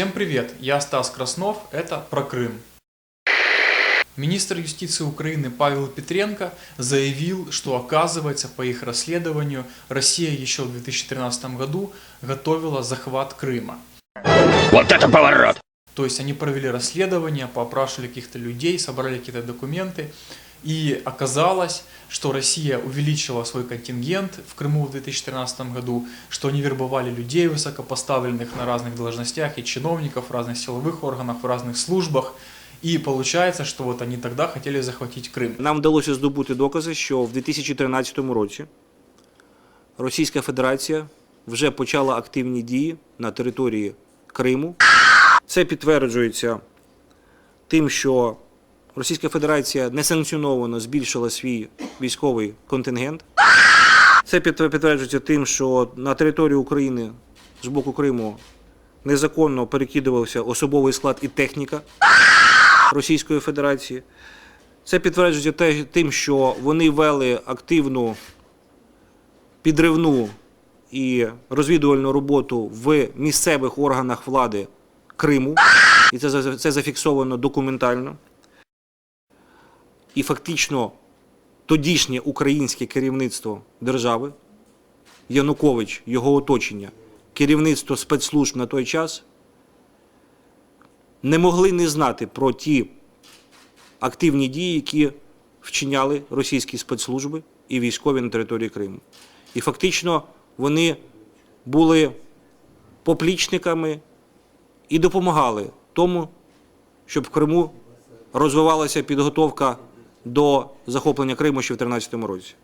Всем привет, я Стас Краснов, это про Крым. Министр юстиции Украины Павел Петренко заявил, что оказывается по их расследованию Россия еще в 2013 году готовила захват Крыма. Вот это поворот! То есть они провели расследование, поопрашивали каких-то людей, собрали какие-то документы. И оказалось, что Россия увеличила свой контингент в Крыму в 2013 году, что они вербовали людей высокопоставленных на разных должностях и чиновников в разных силовых органах, в разных службах. І виходить, що от вони тоді хотіли захватити Крим. Нам вдалося здобути докази, що в 2013 році Російська Федерація вже почала активні дії на території Криму. Це підтверджується тим, що Російська Федерація несанкціоновано збільшила свій військовий контингент. Це підтверджується тим, що на територію України з боку Криму незаконно перекидувався особовий склад і техніка Російської Федерації. Це підтверджується тим, що вони вели активну підривну і розвідувальну роботу в місцевих органах влади Криму, і це, це зафіксовано документально. І фактично тодішнє українське керівництво держави, Янукович, його оточення, керівництво спецслужб на той час не могли не знати про ті активні дії, які вчиняли російські спецслужби і військові на території Криму. І фактично вони були поплічниками і допомагали тому, щоб в Криму розвивалася підготовка до захоплення Криму ще в 2013 році.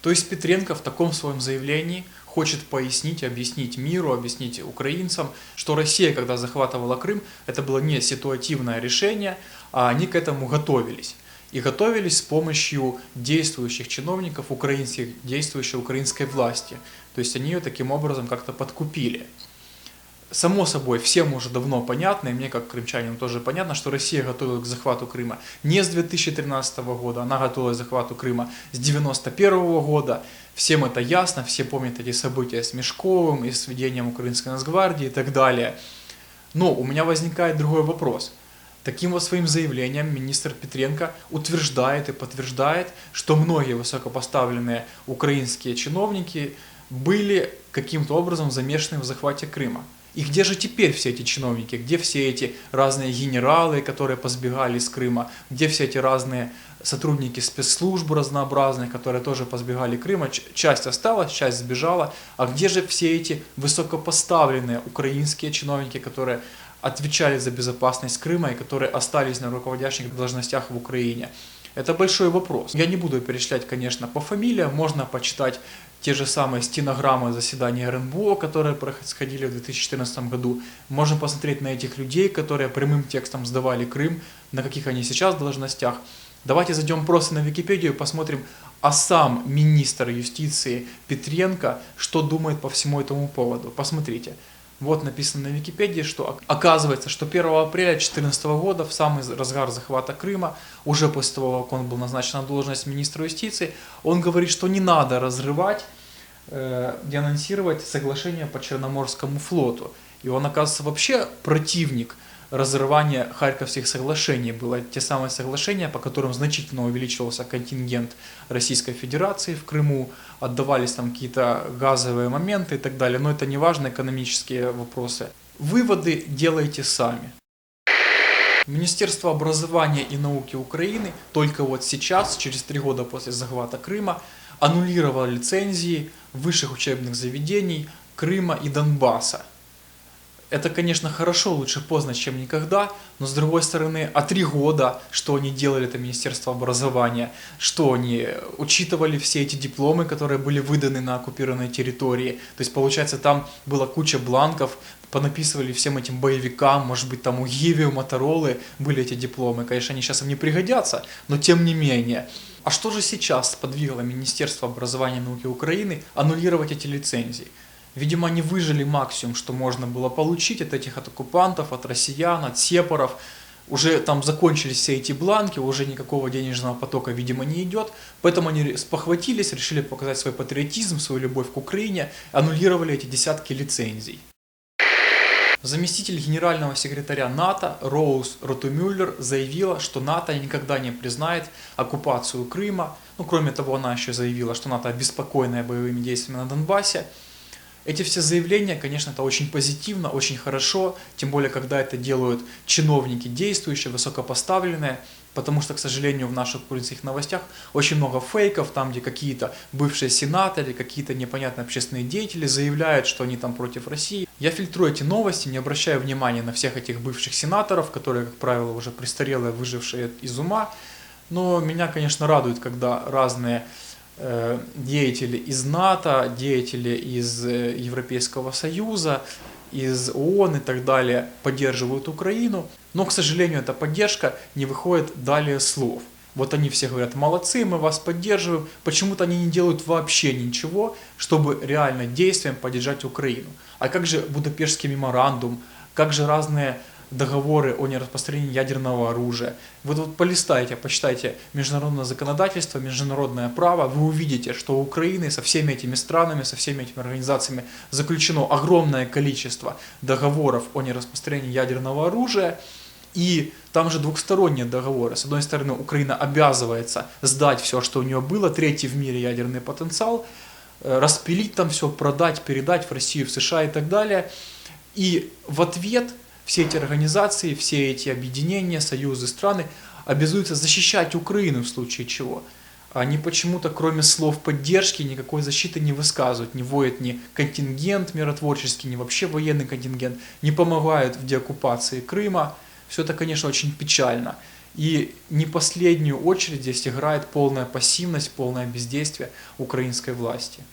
То есть Петренко в таком своем заявлении хочет пояснить, объяснить миру, объяснить украинцам, что Россия, когда захватывала Крым, это было не ситуативное решение, а они к этому готовились. И готовились с помощью действующих чиновников украинских, действующей украинской власти. То есть они ее таким образом как-то подкупили. Само собой, всем уже давно понятно, и мне как крымчанину тоже понятно, что Россия готовилась к захвату Крыма не с 2013 года, она готовилась к захвату Крыма с 1991 года. Всем это ясно, все помнят эти события с Мешковым и с введением Украинской Нацгвардии и так далее. Но у меня возникает другой вопрос. Таким вот своим заявлением министр Петренко утверждает и подтверждает, что многие высокопоставленные украинские чиновники были каким-то образом замешаны в захвате Крыма. И где же теперь все эти чиновники? Где все эти разные генералы, которые позбегали из Крыма? Где все эти разные сотрудники спецслужб разнообразных, которые тоже позбегали Крыма? Часть осталась, часть сбежала. А где же все эти высокопоставленные украинские чиновники, которые отвечали за безопасность Крыма и которые остались на руководящих должностях в Украине? Это большой вопрос. Я не буду перечислять, конечно, по фамилиям. Можно почитать те же самые стенограммы заседаний РНБО, которые происходили в 2014 году. Можем посмотреть на этих людей, которые прямым текстом сдавали Крым, на каких они сейчас должностях. Давайте зайдем просто на Википедию и посмотрим, а сам министр юстиции Петренко, что думает по всему этому поводу. Посмотрите. Вот написано на Википедии, что ок- оказывается, что 1 апреля 2014 года, в самый разгар захвата Крыма, уже после того, как он был назначен на должность министра юстиции, он говорит, что не надо разрывать, э, денонсировать соглашение по Черноморскому флоту. И он, оказывается, вообще противник разрывания Харьковских соглашений. Было те самые соглашения, по которым значительно увеличивался контингент Российской Федерации в Крыму, отдавались там какие-то газовые моменты и так далее. Но это не важно, экономические вопросы. Выводы делайте сами. Министерство образования и науки Украины только вот сейчас, через три года после захвата Крыма, аннулировало лицензии высших учебных заведений Крыма и Донбасса. Это, конечно, хорошо, лучше поздно, чем никогда, но с другой стороны, а три года, что они делали, это Министерство образования, что они учитывали все эти дипломы, которые были выданы на оккупированной территории. То есть, получается, там была куча бланков, понаписывали всем этим боевикам, может быть, там у Гиви, у Моторолы были эти дипломы. Конечно, они сейчас им не пригодятся, но тем не менее. А что же сейчас подвигло Министерство образования и науки Украины аннулировать эти лицензии? Видимо, они выжили максимум, что можно было получить от этих от оккупантов, от россиян, от сепаров. Уже там закончились все эти бланки, уже никакого денежного потока, видимо, не идет. Поэтому они спохватились, решили показать свой патриотизм, свою любовь к Украине, аннулировали эти десятки лицензий. Заместитель генерального секретаря НАТО Роуз Ротумюллер заявила, что НАТО никогда не признает оккупацию Крыма. Ну, кроме того, она еще заявила, что НАТО обеспокоенная боевыми действиями на Донбассе. Эти все заявления, конечно, это очень позитивно, очень хорошо, тем более, когда это делают чиновники действующие, высокопоставленные, потому что, к сожалению, в наших украинских новостях очень много фейков, там, где какие-то бывшие сенаторы, какие-то непонятные общественные деятели заявляют, что они там против России. Я фильтрую эти новости, не обращаю внимания на всех этих бывших сенаторов, которые, как правило, уже престарелые, выжившие из ума, но меня, конечно, радует, когда разные деятели из НАТО, деятели из э, Европейского Союза, из ООН и так далее поддерживают Украину, но, к сожалению, эта поддержка не выходит далее слов. Вот они все говорят, молодцы, мы вас поддерживаем. Почему-то они не делают вообще ничего, чтобы реально действием поддержать Украину. А как же Будапештский меморандум, как же разные договоры о нераспространении ядерного оружия. Вы вот полистайте, почитайте международное законодательство, международное право, вы увидите, что у Украины со всеми этими странами, со всеми этими организациями заключено огромное количество договоров о нераспространении ядерного оружия, и там же двухсторонние договоры. С одной стороны, Украина обязывается сдать все, что у нее было, третий в мире ядерный потенциал, э, распилить там все, продать, передать в Россию, в США и так далее. И в ответ все эти организации, все эти объединения, союзы, страны обязуются защищать Украину в случае чего. Они почему-то, кроме слов поддержки, никакой защиты не высказывают, не вводят ни контингент миротворческий, ни вообще военный контингент, не помогают в деоккупации Крыма. Все это, конечно, очень печально. И не последнюю очередь здесь играет полная пассивность, полное бездействие украинской власти.